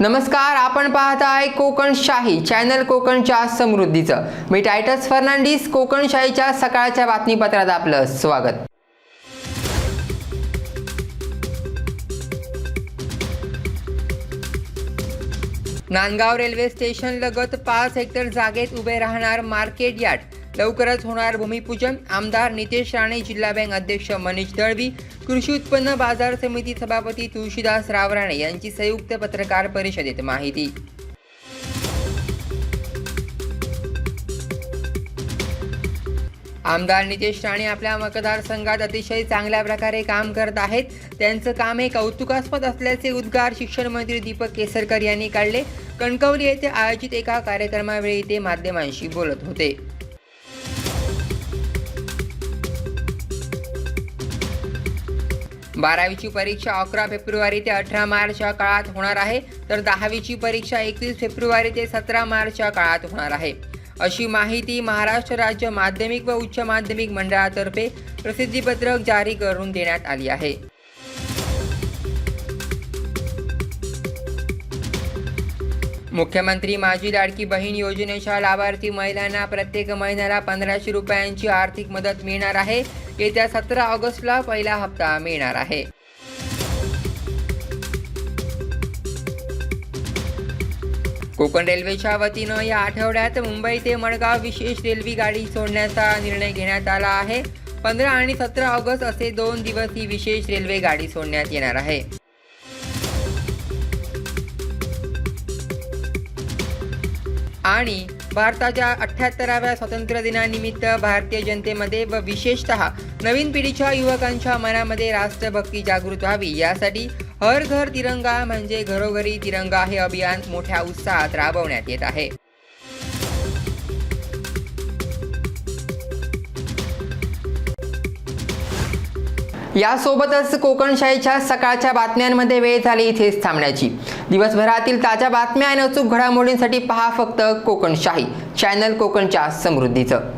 नमस्कार आपण पाहत आहे कोकणशाही चॅनल कोकणच्या समृद्धीचं. मी टायटस फर्नांडिस कोकणशाहीच्या सकाळच्या बातमीपत्रात आपलं स्वागत. नांदगाव रेल्वे स्टेशन लगत पाच हेक्टर जागेत उभे राहणार मार्केट यार्ड. लवकरच होणार भूमिपूजन. आमदार नितेश राणे जिल्हा बँक अध्यक्ष मनीष दळवी कृषी उत्पन्न बाजार समिती सभापती तुळशीदास राव राणे यांची संयुक्त पत्रकार परिषदेत माहिती. आमदार नितेश राणे आपल्या मतदारसंघात अतिशय चांगल्या प्रकारे काम करत आहेत. त्यांचं काम हे कौतुकास्पद असल्याचे उद्गार शिक्षण मंत्री दीपक केसरकर यांनी काढले. कणकवली येथे आयोजित एका कार्यक्रमावेळी ते माध्यमांशी बोलत होते. बारावीची परीक्षा अकरा फेब्रुवारी ते अठरा मार्चच्या काळात होणार आहे. तर दहावीची परीक्षा एकवीस फेब्रुवारी ते सतरा मार्चच्या काळात होणार आहे. अशी माहिती महाराष्ट्र राज्य माध्यमिक व उच्च माध्यमिक मंडळातर्फे प्रसिद्धीपत्रक जारी करून देण्यात आली आहे. मुख्यमंत्री माझी लाडकी बहीण योजनेच्या लाभार्थी महिलांना प्रत्येक महिन्याला पंधराशे रुपयांची आर्थिक मदत मिळणार आहे. येत्या सतरा ऑगस्टला पहिला हप्ता मिळणार आहे. कोकण रेल्वेच्या वतीनं या आठवड्यात मुंबई ते मडगाव विशेष रेल्वे गाडी सोडण्याचा निर्णय घेण्यात आला आहे. पंधरा आणि सतरा ऑगस्ट असे दोन दिवस ही विशेष रेल्वे गाडी सोडण्यात येणार आहे. आणि भारताच्या अठ्ठ्याहत्तराव्या स्वातंत्र्य दिनानिमित्त भारतीय जनतेमध्ये व विशेषतः नवीन पिढीच्या युवकांच्या मनामध्ये राष्ट्रभक्ती जागृत व्हावी. यासाठी हर घर तिरंगा म्हणजे घरोघरी तिरंगा हे अभियान मोठ्या उत्साहात राबवण्यात येत आहे. यासोबतच कोकणशाहीच्या सकाळच्या बातम्यांमध्ये वेळ झाली इथेच थांबण्याची. दिवसभरातील ताज्या बातम्या आणि अचूक घडामोडींसाठी पहा फक्त कोकणशाही चॅनल कोकणच्या समृद्धीचं.